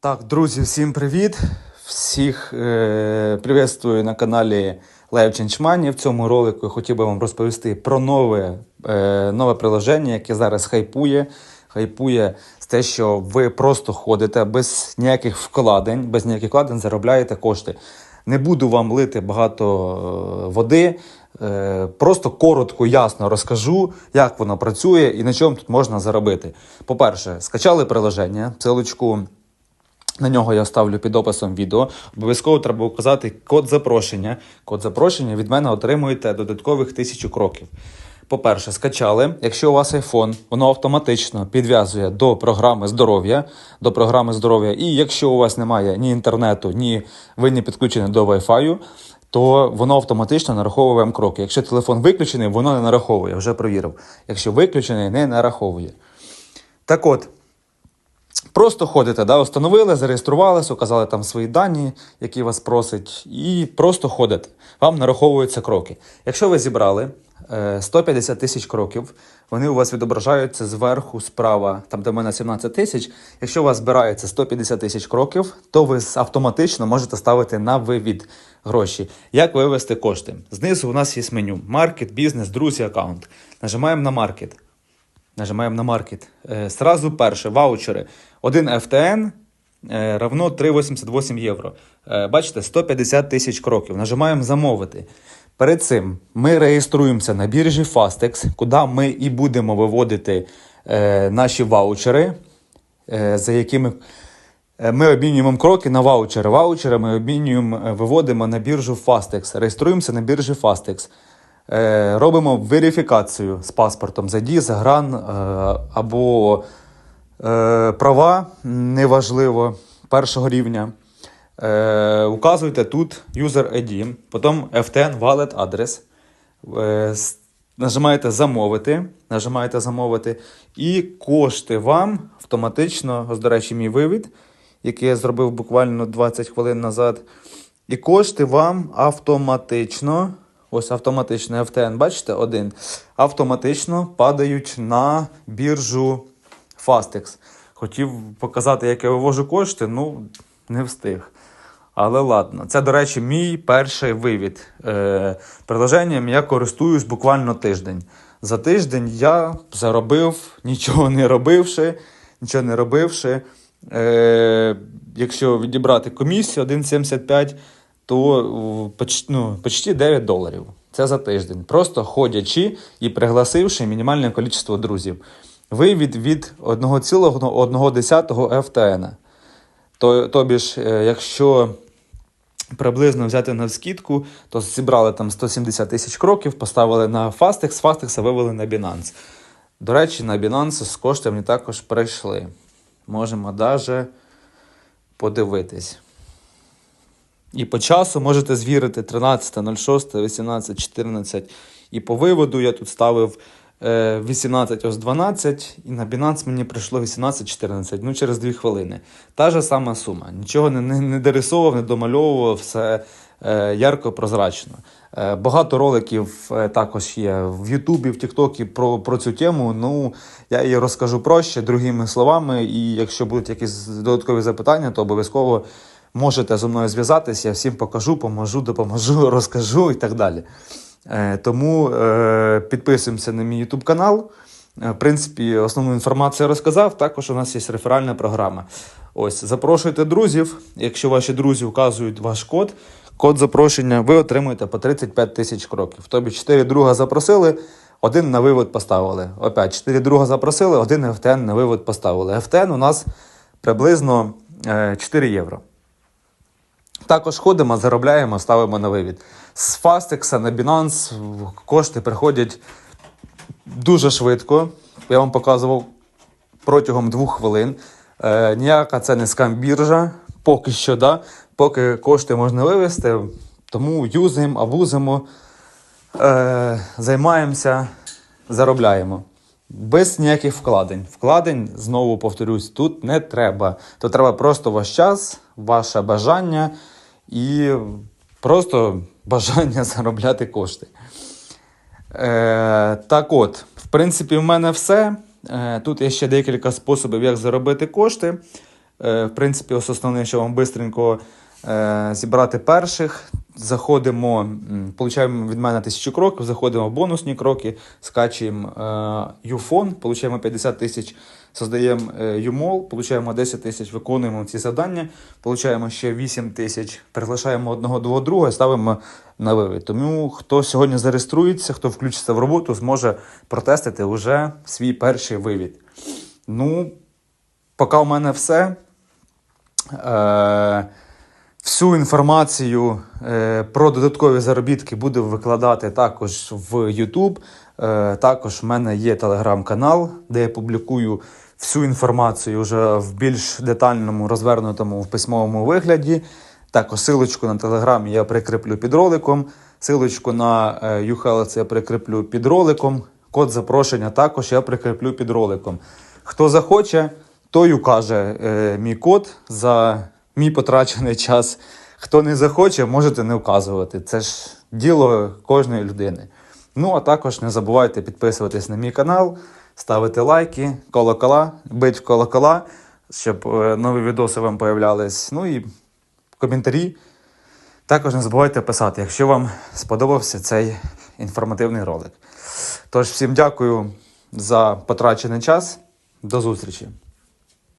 Так, друзі, всім привіт! Всіх е, приветствую на каналі Live Change Money. В цьому ролику я хотів би вам розповісти про нове, е, нове приложення, яке зараз хайпує. Хайпує з те, що ви просто ходите без ніяких вкладень, без ніяких вкладень заробляєте кошти. Не буду вам лити багато е, води. е, Просто коротко, ясно розкажу, як воно працює і на чому тут можна заробити. По-перше, скачали приложення, ссылочку на нього я ставлю під описом відео. Обов'язково треба указати код запрошення. Код запрошення від мене отримуєте додаткових тисячу кроків. По-перше, скачали. Якщо у вас iPhone, воно автоматично підв'язує до програми здоров'я, до програми здоров'я. І якщо у вас немає ні інтернету, ні ви не підключені до Wi-Fi, то воно автоматично нараховує вам кроки. Якщо телефон виключений, воно не нараховує, вже провірив. Якщо виключений, не нараховує. Так от, Просто ходите, да, встановили, зареєструвалися, указали там свої дані, які вас просять, і просто ходите. Вам нараховуються кроки. Якщо ви зібрали е, 150 тисяч кроків, вони у вас відображаються зверху, справа, там де в мене 17 тисяч. Якщо у вас збирається 150 тисяч кроків, то ви автоматично можете ставити на вивід гроші. Як вивести кошти? Знизу у нас є меню: маркет, бізнес, друзі, аккаунт. Нажимаємо на маркет. Нажимаємо на маркет. Е, Сразу перше, ваучери. Один FTN е, равно 3,88 євро. Е, Бачите, 150 тисяч кроків. Нажимаємо замовити. Перед цим ми реєструємося на біржі Fastex, куди ми і будемо виводити наші ваучери, за якими Ми обмінюємо кроки на ваучери. Ваучери ми обмінюємо, виводимо на біржу Fastex. Реєструємося на біржі Fastex. Е, Робимо верифікацію з паспортом ID, загран е, або е, права, неважливо, першого рівня. Е, Указуйте тут user ID, потім FTN wallet адрес. Нажимаєте замовити, нажимаєте замовити, і кошти вам автоматично, ось, до речі, мій вивід, який я зробив буквально 20 хвилин назад. І кошти вам автоматично, ось автоматично FTN, бачите, один, автоматично падають на біржу Fastex. Хотів показати, як я вивожу кошти, ну не встиг. Але ладно, це, до речі, мій перший вивід. Е, приложенням я користуюсь буквально тиждень. За тиждень я заробив, нічого не робивши, нічого не робивши. Е, якщо відібрати комісію 1,75, то ну, почти 9 доларів. Це за тиждень. Просто ходячи і пригласивши мінімальне кількість друзів. Вивід від 1,1 FTN. То, тобі ж, е, якщо приблизно взяти на скидку, то зібрали там 170 тисяч кроків, поставили на Fastex, з Fastex вивели на Binance. До речі, на Binance з коштами також прийшли. Можемо навіть подивитись. І по часу можете звірити 13.06, 18, 14. І по виводу я тут ставив е, 18 ось 12, і на Binance мені прийшло 18-14, ну через 2 хвилини. Та ж сама сума. Нічого не, не, не дорисовував, не домальовував, все е, ярко прозрачно. Е, багато роликів е, також є в Ютубі, в Тіктокі про, про цю тему. Ну, я її розкажу проще, другими словами. І якщо будуть якісь додаткові запитання, то обов'язково можете зі мною зв'язатися, я всім покажу, поможу, допоможу, розкажу і так далі. Е, тому е, підписуємося на мій YouTube канал. Е, В принципі, основну інформацію розказав. Також у нас є реферальна програма. Ось, запрошуйте друзів. Якщо ваші друзі вказують ваш код, код запрошення, ви отримуєте по 35 тисяч кроків. Тобі 4 друга запросили, один на вивод поставили. Опять 4 друга запросили, один FTN на вивод поставили. FTN у нас приблизно е, 4 євро. Також ходимо, заробляємо, ставимо на вивід. З Fastex на Binance кошти приходять дуже швидко. Я вам показував протягом двох хвилин. Е, ніяка це не скам-біржа, поки що, да? поки кошти можна вивести. Тому юзаємо, абузимо, е, займаємося, заробляємо. Без ніяких вкладень. Вкладень, знову повторюсь, тут не треба. Тут треба просто ваш час, ваше бажання і просто бажання заробляти кошти. Е, так от, в принципі, в мене все. Е, тут є ще декілька способів, як заробити кошти. Е, в принципі, ось основне, що вам швидко е, зібрати перших. Заходимо, получаємо від мене тисячу кроків, заходимо в бонусні кроки, скачуємо е, юфон, получаємо 50 тисяч, создаємо UMOL, юмол, получаємо 10 тисяч, виконуємо ці завдання, получаємо ще 8 тисяч, приглашаємо одного до друга і ставимо на вивід. Тому хто сьогодні зареєструється, хто включиться в роботу, зможе протестити вже свій перший вивід. Ну, поки у мене все. Е, всю інформацію е, про додаткові заробітки буду викладати також в YouTube. Е, також в мене є телеграм-канал, де я публікую всю інформацію вже в більш детальному, розвернутому в письмовому вигляді. Також силочку на телеграм я прикріплю під роликом. Силочку на е, YouHealth я прикріплю під роликом. Код запрошення також я прикріплю під роликом. Хто захоче, той укаже е, мій код за мій потрачений час. Хто не захоче, можете не вказувати. Це ж діло кожної людини. Ну, а також не забувайте підписуватись на мій канал, ставити лайки, колокола, бить колокола, щоб е, нові відоси вам появлялись. Ну і коментарі. Також не забувайте писати, якщо вам сподобався цей інформативний ролик. Тож, всім дякую за потрачений час. До зустрічі!